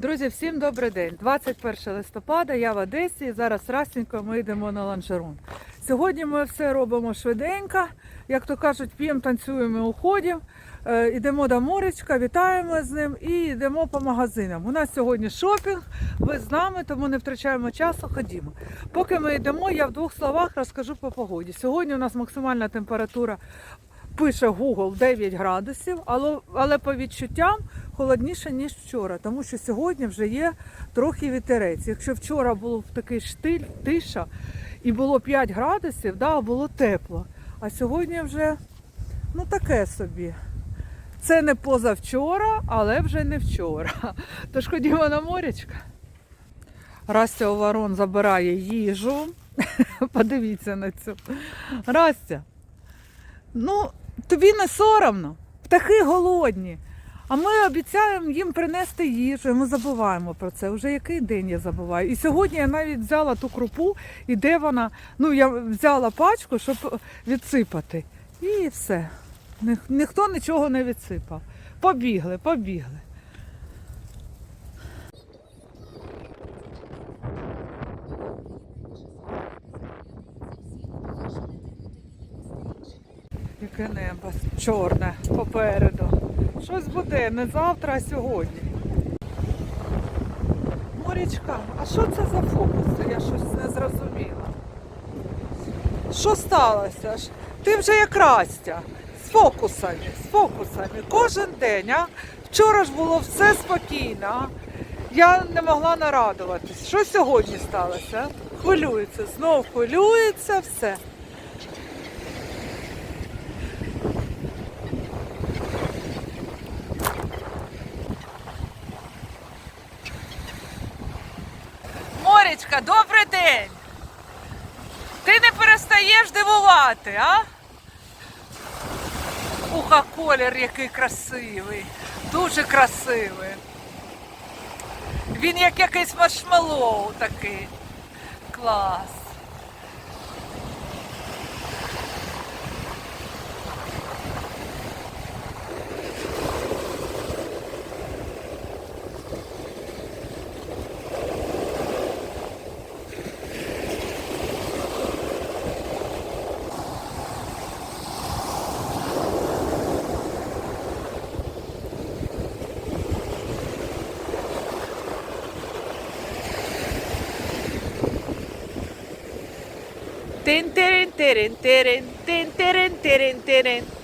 Друзі, всім добрий день. 21 листопада, я в Одесі. Зараз расненько ми йдемо на ланжерон. Сьогодні ми все робимо швиденько. Як то кажуть, п'ємо, танцюємо, уходимо. Е, Йдемо до морячка, вітаємо з ним і йдемо по магазинам. У нас сьогодні шопінг, ви з нами, тому не втрачаємо часу, ходімо. Поки ми йдемо, я в двох словах розкажу по погоді. Сьогодні у нас максимальна температура пише Google 9 градусів, але, але по відчуттям холодніше, ніж вчора, тому що сьогодні вже є трохи вітерець. Якщо вчора був такий штиль, тиша і було 5 градусів, да, було тепло. А сьогодні вже ну таке собі. Це не позавчора, але вже не вчора. Тож ходімо на морячка. Растя у ворон забирає їжу. Подивіться на цю. Растя, ну тобі не соромно. Птахи голодні. А ми обіцяємо їм принести їжу, ми забуваємо про це. Уже який день я забуваю. І сьогодні я навіть взяла ту крупу, і де вона, ну я взяла пачку, щоб відсипати. І все. Ніхто нічого не відсипав. Побігли, побігли. Яке небо чорне попереду. Щось буде не завтра, а сьогодні. Морічка, а що це за фокуси? Я щось не зрозуміла. Що сталося? ж? Ти вже як Растя. З фокусами, з фокусами. Кожен день, а? Вчора ж було все спокійно. Я не могла нарадуватись. Що сьогодні сталося? Хвилюється, знов хвилюється все. Морічка, добрий день. Ти не перестаєш дивувати, а? Уха, колір який красивий, дуже красивий. Він як якийсь маршмеллоу такий. Клас. Ten, teren, teren, teren, ten, teren, teren, teren.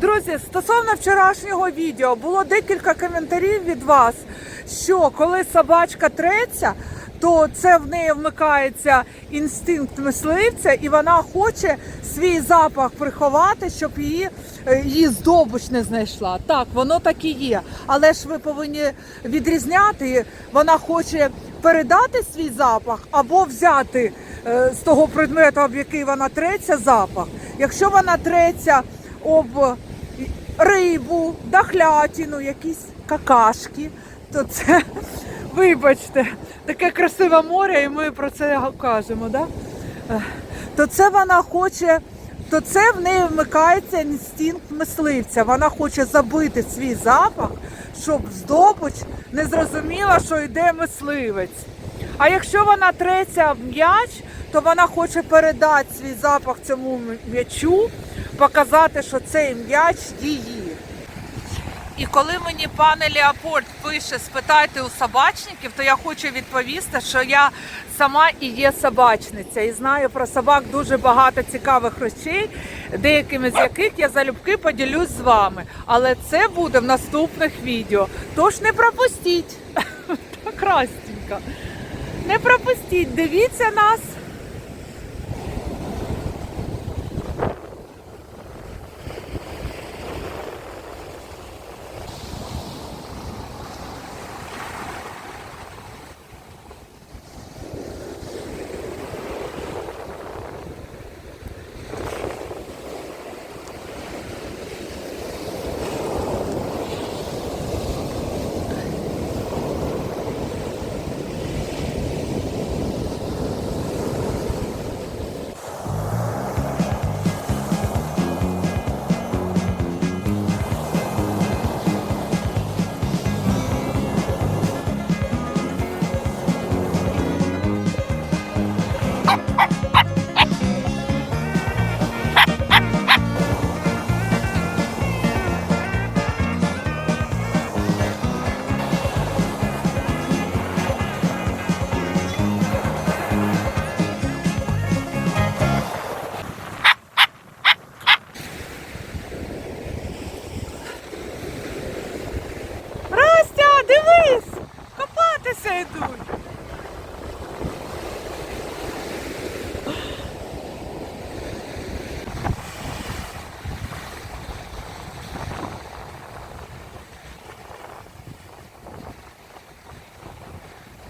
Друзі, стосовно вчорашнього відео було декілька коментарів від вас, що коли собачка треться, то це в неї вмикається інстинкт мисливця, і вона хоче свій запах приховати, щоб її, е, її здобуч не знайшла. Так, воно так і є. Але ж ви повинні відрізняти, вона хоче передати свій запах або взяти е, з того предмету, об який вона треться, запах Якщо вона треться об рибу, дохлятину, якісь какашки, то це, вибачте, таке красиве море, і ми про це кажемо, да? Е, то це вона хоче, то це в неї вмикається інстинкт мисливця. Вона хоче забити свій запах, щоб здобуч не зрозуміла, що йде мисливець. А якщо вона треться в м'яч, то вона хоче передати свій запах цьому м'ячу, показати, що цей м'яч її. І коли мені пане Леопольд пише спитайте у собачників, то я хочу відповісти, що я сама і є собачниця, і знаю про собак дуже багато цікавих речей, деякими з яких я залюбки поділюсь з вами. Але це буде в наступних відео. Тож не пропустіть. Так крастенько. Не пропустіть, дивіться нас.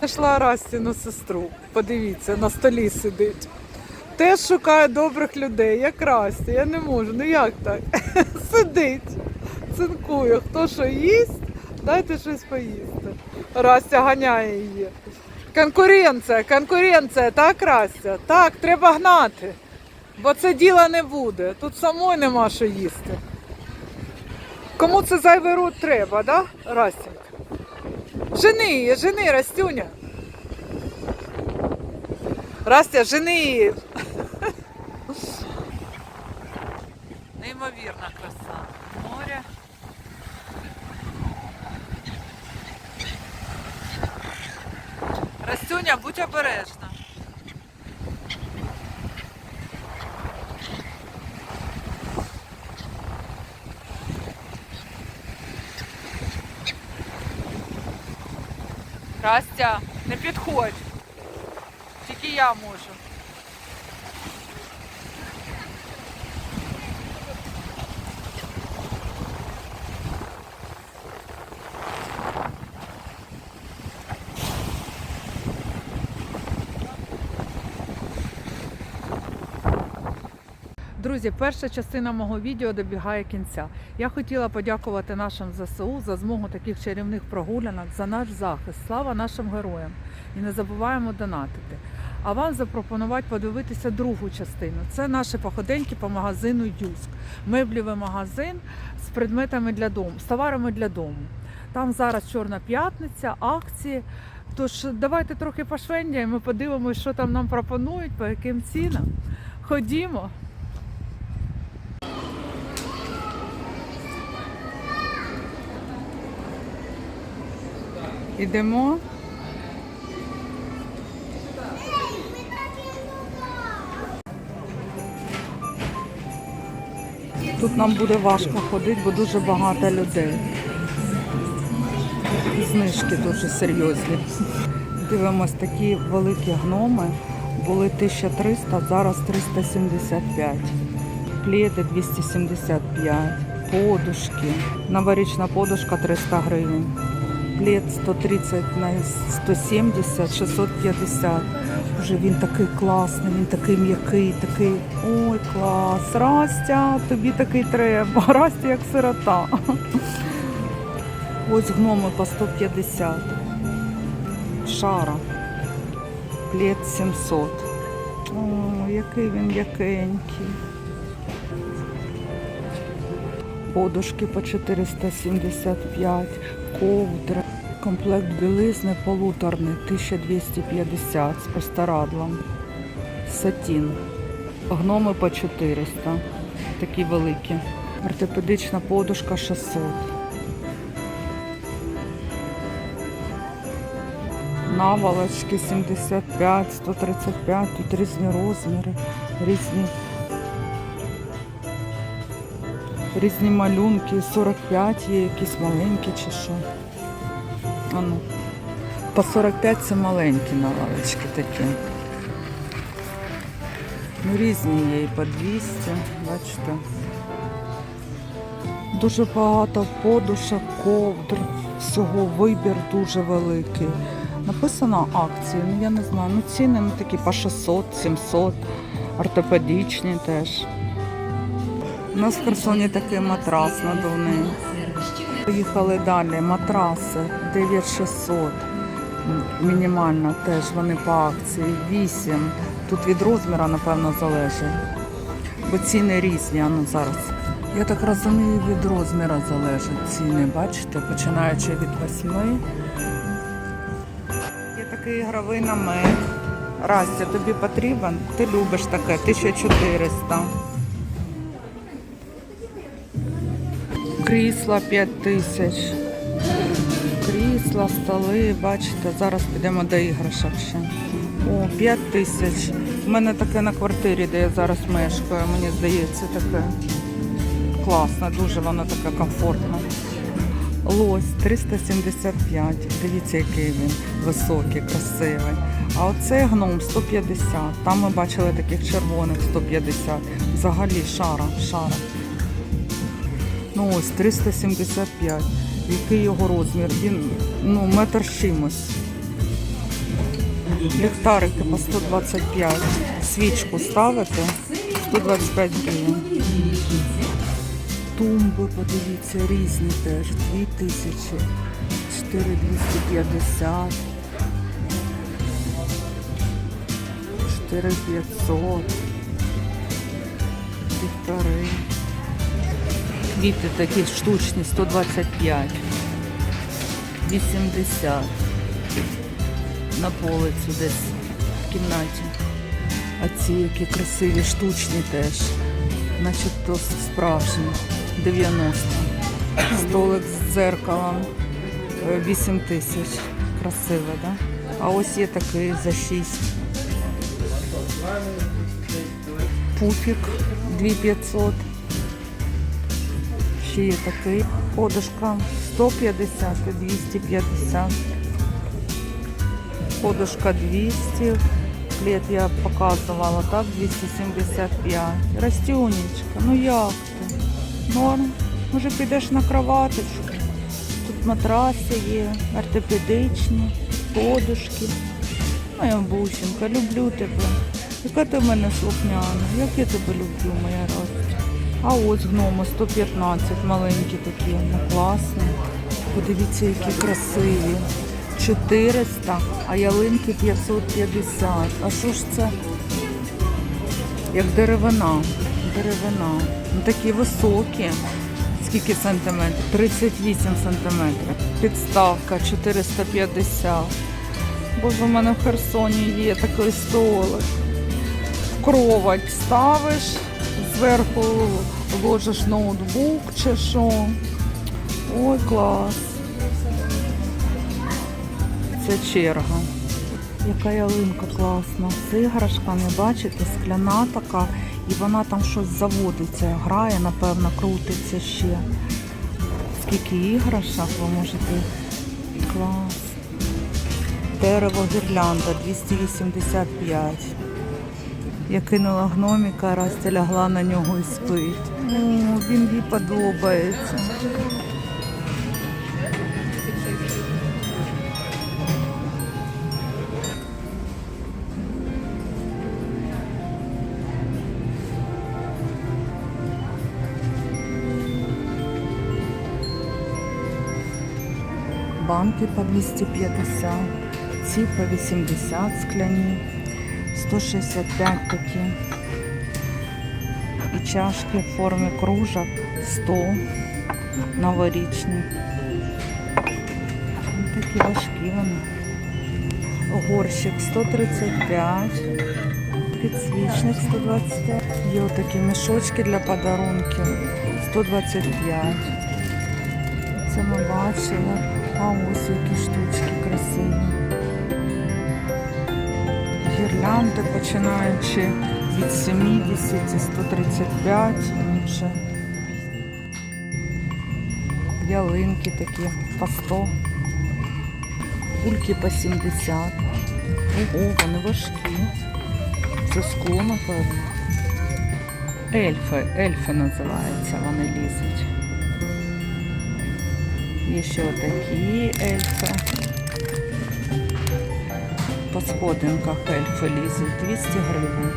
Знайшла Растіну сестру. Подивіться, на столі сидить. Теж шукає добрих людей, як Расті. Я не можу. Ну як так? Сидить, цинкує. Хто що їсть, дайте щось поїсти. Растя ганяє її. Конкуренція, конкуренція, так, Растя? Так, треба гнати. Бо це діла не буде. Тут самої нема що їсти. Кому це зайвий рот треба, да, Растя? Жени жени, Растюня. Растя, жени. Неймовірна краса. Море. Растюня, будь обережна. Растя, не підходь. Тільки я можу. Друзі, перша частина мого відео добігає кінця. Я хотіла подякувати нашим ЗСУ за змогу таких чарівних прогулянок, за наш захист. Слава нашим героям! І не забуваємо донатити. А вам запропонувати подивитися другу частину. Це наші походеньки по магазину Юск. Меблівий магазин з предметами для дому, з товарами для дому. Там зараз Чорна п'ятниця, акції. Тож давайте трохи пошвендяємо, подивимося, що там нам пропонують, по яким цінам. Ходімо. Ідемо. Тут нам буде важко ходити, бо дуже багато людей. Знижки дуже серйозні. Дивимось, такі великі гноми були 1300, зараз 375. Пледи 275, подушки. Новорічна подушка 300 гривень. Плед 130 на 170, 650. Боже, він такий класний, він такий м'який, такий. Ой, клас. Растя, тобі такий треба. Растя як сирота. Ось гноми по 150. Шара. Плед 700. О, який він м'якенький. Подушки по 475, ковдра, комплект білизни полуторний 1250 з простирадлом, сатін, гноми по 400, такі великі, ортопедична подушка 600. Наволочки 75, 135, тут різні розміри, різні різні малюнки, 45 є якісь маленькі чи що. Ану. По 45 це маленькі навалочки такі. Ну, різні є і по 200, бачите. Дуже багато подушок, ковдр, всього вибір дуже великий. Написано акції, ну я не знаю, ну ціни ну, такі по 600, 700, ортопедичні теж. У нас в Херсоні такий матрас надувний. Поїхали далі. Матраси 9600. М, Мінімально теж вони по акції. 8. Тут від розміру, напевно, залежить. Бо ціни різні, ну зараз. Я так розумію, від розміру залежать ціни. Бачите, починаючи від 8. Є такий ігровий намет. Растя, тобі потрібен? Ти любиш таке, 1400. Крісла 5 тисяч. Крісла, столи, бачите, зараз підемо до іграшок ще. О, 5 тисяч. У мене таке на квартирі, де я зараз мешкаю. Мені здається, таке класне, дуже воно таке комфортне. Лось 375. Дивіться, який він високий, красивий. А оцей гном 150. Там ми бачили таких червоних 150. Взагалі шара, шара. Ну ось 375. Який його розмір? Він ну, метр чимось. Ліхтарики по 125. Свічку ставити 125 гривень. Тумби, подивіться, різні теж. 2000, 4250, 4500, півтори. Квіти такі штучні 125, 80 на полицю десь в кімнаті. А ці які красиві, штучні теж, начебто справжні, 90. Столик з дзеркалом, е, 8 тисяч. Красиво, да? А ось є такий за 6. Пуфік 2500. Ще є такий подушка 150 і 250. Подушка 200. Плед я показувала, так, 275. Растюнечка, ну як ти? Норм. Може підеш на кроваточку. Тут матраси є, ортопедичні, подушки. Моя бусинка, люблю тебе. Яка ти в мене слухняна, як я тебе люблю, моя Ростя. А ось гноми 115, маленькі такі, ну класні. Подивіться, які красиві. 400, а ялинки 550. А що ж це? Як деревина. Деревина. Ну такі високі. Скільки сантиметрів? 38 сантиметрів. Підставка 450. Боже, у мене в Херсоні є такий столик. Кровать ставиш, зверху ложиш ноутбук чи що. Ой, клас. Це черга. Яка ялинка класна. З іграшками, бачите, скляна така, і вона там щось заводиться, грає, напевно, крутиться ще. Скільки іграшок ви можете. Клас. Дерево гірлянда 285. Я кинула гноміка, Растя лягла на нього і спить. О, Він їй подобається. Банки по 250, ці по 80 скляні. 165 такі. І чашки в формі кружок 100 новорічні. Ось Такі важкі вони. Горщик 135, підсвічник 125. Є отакі мішочки для подарунків 125. Це ми бачили. А ось які штучки красиві. Гірлянди починаючи від 70 і 135 інше. Ялинки такі по 100. Кульки по 70. Ого, вони важкі. Це скло, напевно. Ельфи, ельфи називаються, вони лізуть. Є ще отакі ельфи. По сходинках ельфи лізуть 200 гривень.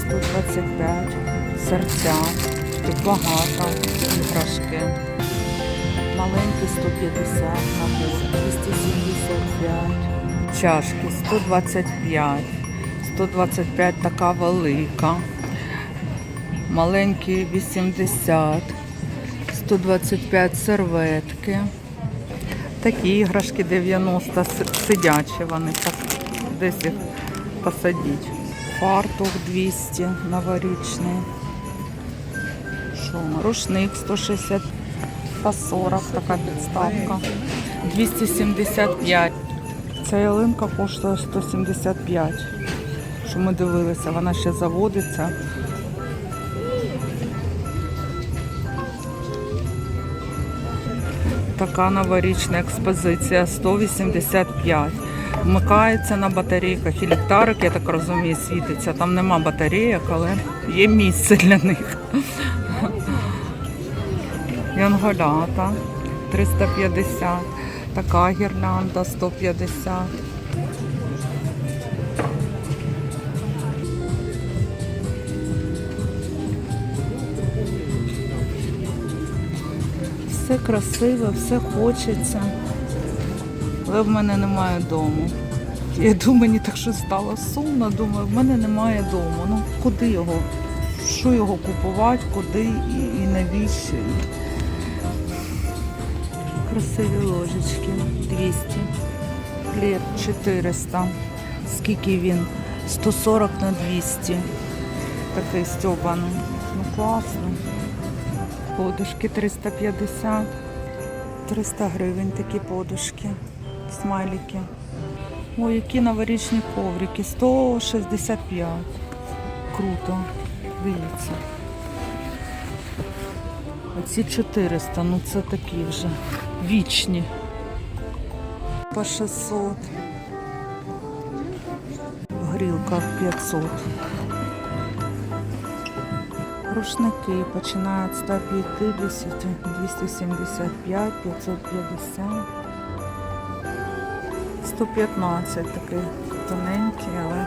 125 серця. Тут багато іграшки. Маленький 150 набор, 275. Чашки 125. 125 така велика. Маленькі 80. 125 серветки. Такі іграшки 90 с- сидячі вони так десь їх посадіть. Фартух 200 новорічний. Що, рушник 160 по 40 така підставка. 275. Ця ялинка коштує 175. Що ми дивилися, вона ще заводиться. Така новорічна експозиція 185. Вмикається на батарейках і ліхтарик, я так розумію, світиться. Там нема батарейок, але є місце для них. Янголята 350. Така гірлянда 150. Все красиве, все хочеться. Але в мене немає дому. Я думаю, мені так що стало сумно. Думаю, в мене немає дому. Ну куди його? Що його купувати, куди і, і навіщо? Красиві ложечки 200. Плед 400. Скільки він? 140 на 200. Такий стьобаний. Ну класно. Подушки 350. 300 гривень такі подушки. Смайлики. Ой, які новорічні коврики. 165. Круто. Дивіться. Оці 400, ну це такі вже вічні. По 600. В грілках 500. Рушники починають з 150, 275, 550. 115 такий тоненький, але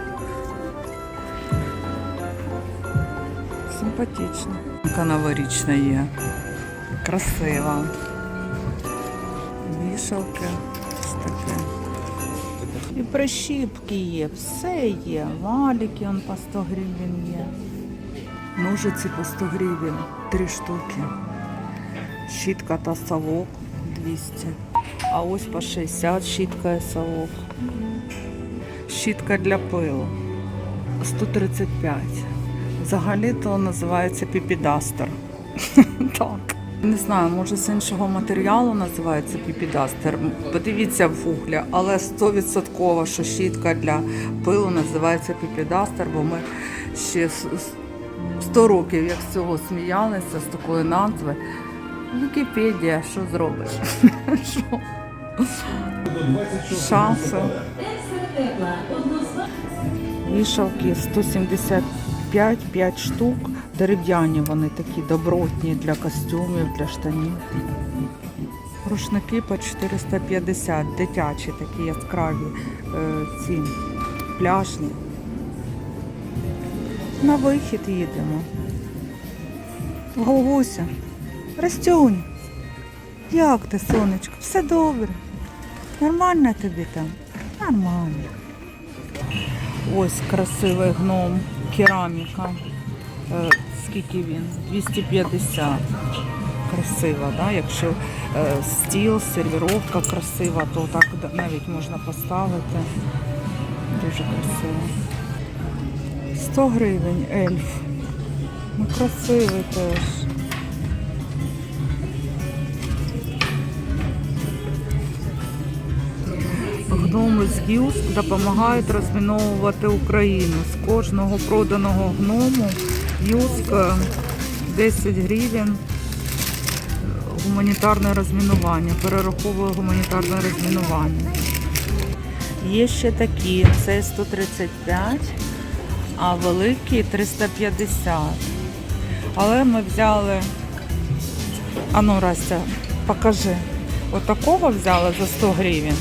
симпатичний. Яка новорічна є. Красива. Вішалки. Ось таке. І прищіпки є, все є. Валіки он по 100 гривень є. Ножиці по 100 гривень, три штуки. Щітка та совок 200. А ось по 60 щітка і совок. Щітка для пилу 135. Взагалі то називається піпідастер. Не знаю, може з іншого матеріалу називається піпідастер. Подивіться в гуглі, але 100% що щітка для пилу називається піпідастер, бо ми ще 100 років як з цього сміялися, з такої назви. Вікіпедія, що зробиш? Шафи. Вішалки 175 5 штук. Дерев'яні вони такі добротні для костюмів, для штанів. Рушники по 450, дитячі такі яскраві е, ці пляжні. На вихід їдемо. Голгуся, Растюнь, Як ти, сонечко? Все добре. Нормально тобі там? Нормально. Ось красивий гном, кераміка. Е, скільки він? 250. Красиво, да? Якщо е, стіл, сервіровка красива, то так навіть можна поставити. Дуже красиво. 100 гривень ельф. Ну, красивий теж. Гноми з Гюск допомагають розміновувати Україну. З кожного проданого гному е, 10 гривень гуманітарне розмінування. Перераховує гуманітарне розмінування. Є ще такі, це 135, а великі 350. Але ми взяли, а ну Растя, покажи. Отакого взяли за 100 гривень.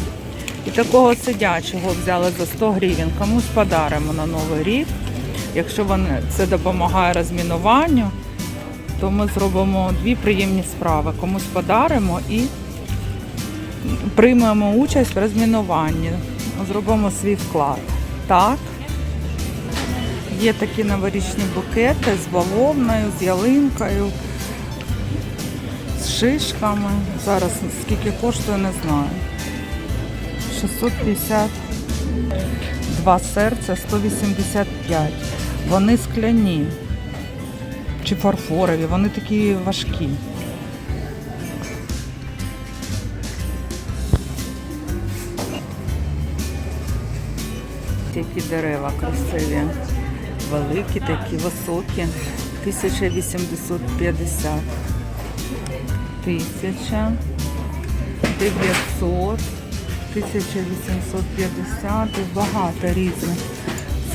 І такого сидячого взяли за 100 гривень. Комусь подаримо на Новий рік. Якщо вони, це допомагає розмінуванню, то ми зробимо дві приємні справи. Комусь подаримо і приймемо участь в розмінуванні. Зробимо свій вклад. Так. Є такі новорічні букети з бавовною, з ялинкою, з шишками. Зараз скільки коштує, не знаю. 650 два серця 185. Вони скляні чи фарфорові, вони такі важкі. Які дерева красиві, великі такі, високі. 1850. 1000. 900. 1850 і багато різних.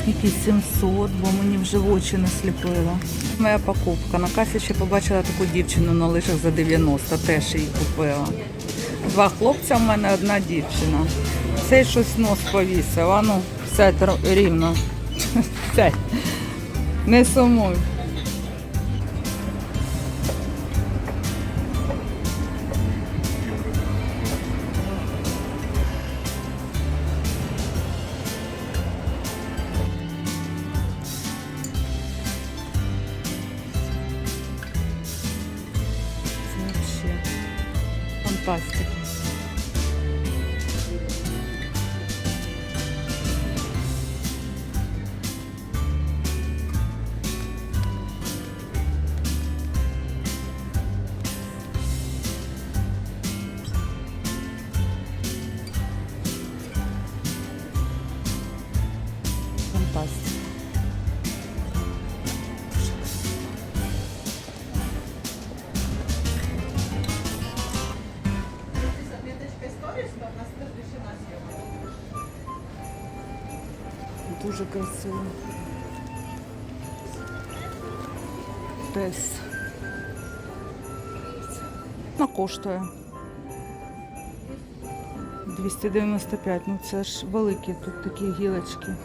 Скільки 700, бо мені вже в очі не сліпило. Моя покупка. На касі ще побачила таку дівчину на лижах за 90, теж її купила. Два хлопця в мене, одна дівчина. Цей щось нос повісив, а ну, ро- рівно. Сядь. Не сумуй. Це вообще Дуже красиво. Тес. на коштує. 295, ну це ж великі тут такі гілочки.